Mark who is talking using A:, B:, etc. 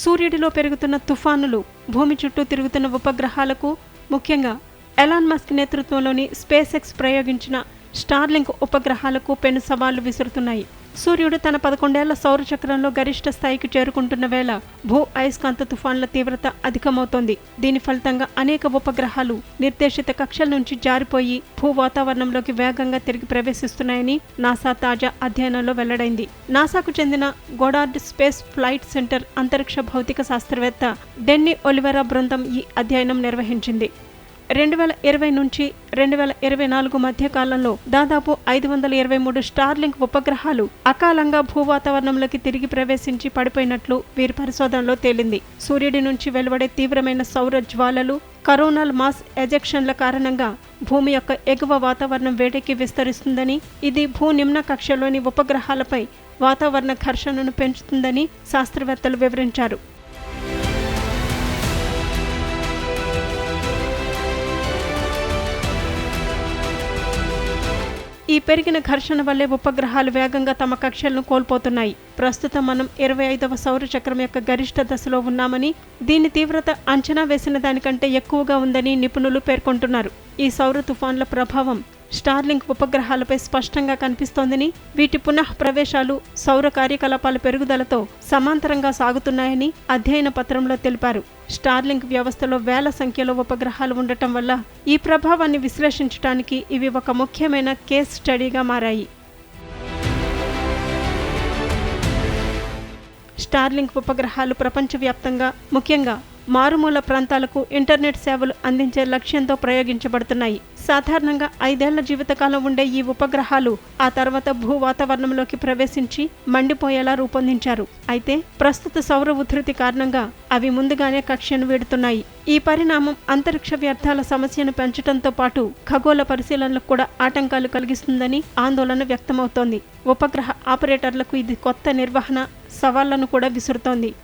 A: సూర్యుడిలో పెరుగుతున్న తుఫానులు భూమి చుట్టూ తిరుగుతున్న ఉపగ్రహాలకు ముఖ్యంగా ఎలాన్ మస్క్ నేతృత్వంలోని స్పేస్ ఎక్స్ ప్రయోగించిన స్టార్లింక్ ఉపగ్రహాలకు పెను సవాళ్ళు విసురుతున్నాయి. సూర్యుడు తన పదకొండేళ్ళ సౌరచక్రంలో గరిష్ట స్థాయికి చేరుకుంటున్న వేళ భూ అయస్కాంత తుఫాన్ల తీవ్రత అధికమవుతోంది. దీని ఫలితంగా అనేక ఉపగ్రహాలు నిర్దేశిత కక్షల నుంచి జారిపోయి భూ వాతావరణంలోకి వేగంగా తిరిగి ప్రవేశిస్తున్నాయని నాసా తాజా అధ్యయనంలో వెల్లడైంది. నాసాకు చెందిన గోడార్డ్ స్పేస్ ఫ్లైట్ సెంటర్ అంతరిక్ష భౌతిక శాస్త్రవేత్త డెన్నీ ఒలివెరా బృందం ఈ అధ్యయనం నిర్వహించింది. రెండు వేల ఇరవై నుంచి రెండు వేల ఇరవై నాలుగు మధ్య కాలంలో దాదాపు ఐదు వందల ఇరవై మూడు స్టార్లింక్ ఉపగ్రహాలు అకాలంగా భూవాతావరణంలోకి తిరిగి ప్రవేశించి పడిపోయినట్లు వీరి పరిశోధనలో తేలింది. సూర్యుడి నుంచి వెలువడే తీవ్రమైన సౌర జ్వాలలు కరోనల్ మాస్ ఎజెక్షన్ల కారణంగా భూమి యొక్క ఎగువ వాతావరణం వేడెక్కి విస్తరిస్తుందని ఇది భూ నిమ్న కక్షలోని ఉపగ్రహాలపై వాతావరణ ఘర్షణను పెంచుతుందని శాస్త్రవేత్తలు వివరించారు. ఈ పెరిగిన ఘర్షణ వల్లే ఉపగ్రహాలు వేగంగా తమ కక్షలను కోల్పోతున్నాయి. ప్రస్తుతం మనం ఇరవై ఐదవ సౌర చక్రం యొక్క గరిష్ట దశలో ఉన్నామని దీని తీవ్రత అంచనా వేసిన దానికంటే ఎక్కువగా ఉందని నిపుణులు పేర్కొంటున్నారు. ఈ సౌర తుఫాన్ల ప్రభావం స్టార్లింక్ ఉపగ్రహాలపై స్పష్టంగా కనిపిస్తోందని వీటి పునః ప్రవేశాలు సౌర కార్యకలాపాల పెరుగుదలతో సమాంతరంగా సాగుతున్నాయని అధ్యయన పత్రంలో తెలిపారు. స్టార్లింక్ వ్యవస్థలో వేల సంఖ్యలో ఉపగ్రహాలు ఉండటం వల్ల ఈ ప్రభావాన్ని విశ్లేషించడానికి ఇవి ఒక ముఖ్యమైన కేస్ స్టడీగా మారాయి. స్టార్లింక్ ఉపగ్రహాలు ప్రపంచవ్యాప్తంగా ముఖ్యంగా మారుమూల ప్రాంతాలకు ఇంటర్నెట్ సేవలు అందించే లక్ష్యంతో ప్రయోగించబడుతున్నాయి. సాధారణంగా ఐదేళ్ళ జీవితకాలం ఉండే ఈ ఉపగ్రహాలు ఆ తర్వాత భూ వాతావరణంలోకి ప్రవేశించి మండిపోయేలా రూపొందించారు. అయితే ప్రస్తుత సౌర ఉధృతి కారణంగా అవి ముందుగానే కక్ష్యను వీడుతున్నాయి. ఈ పరిణామం అంతరిక్ష వ్యర్థాల సమస్యను పెంచడంతో పాటు ఖగోళ పరిశీలనలకు కూడా ఆటంకాలు కలిగిస్తుందని ఆందోళన వ్యక్తమవుతోంది. ఉపగ్రహ ఆపరేటర్లకు ఇది కొత్త నిర్వహణ సవాళ్ళను కూడా విసురుతోంది.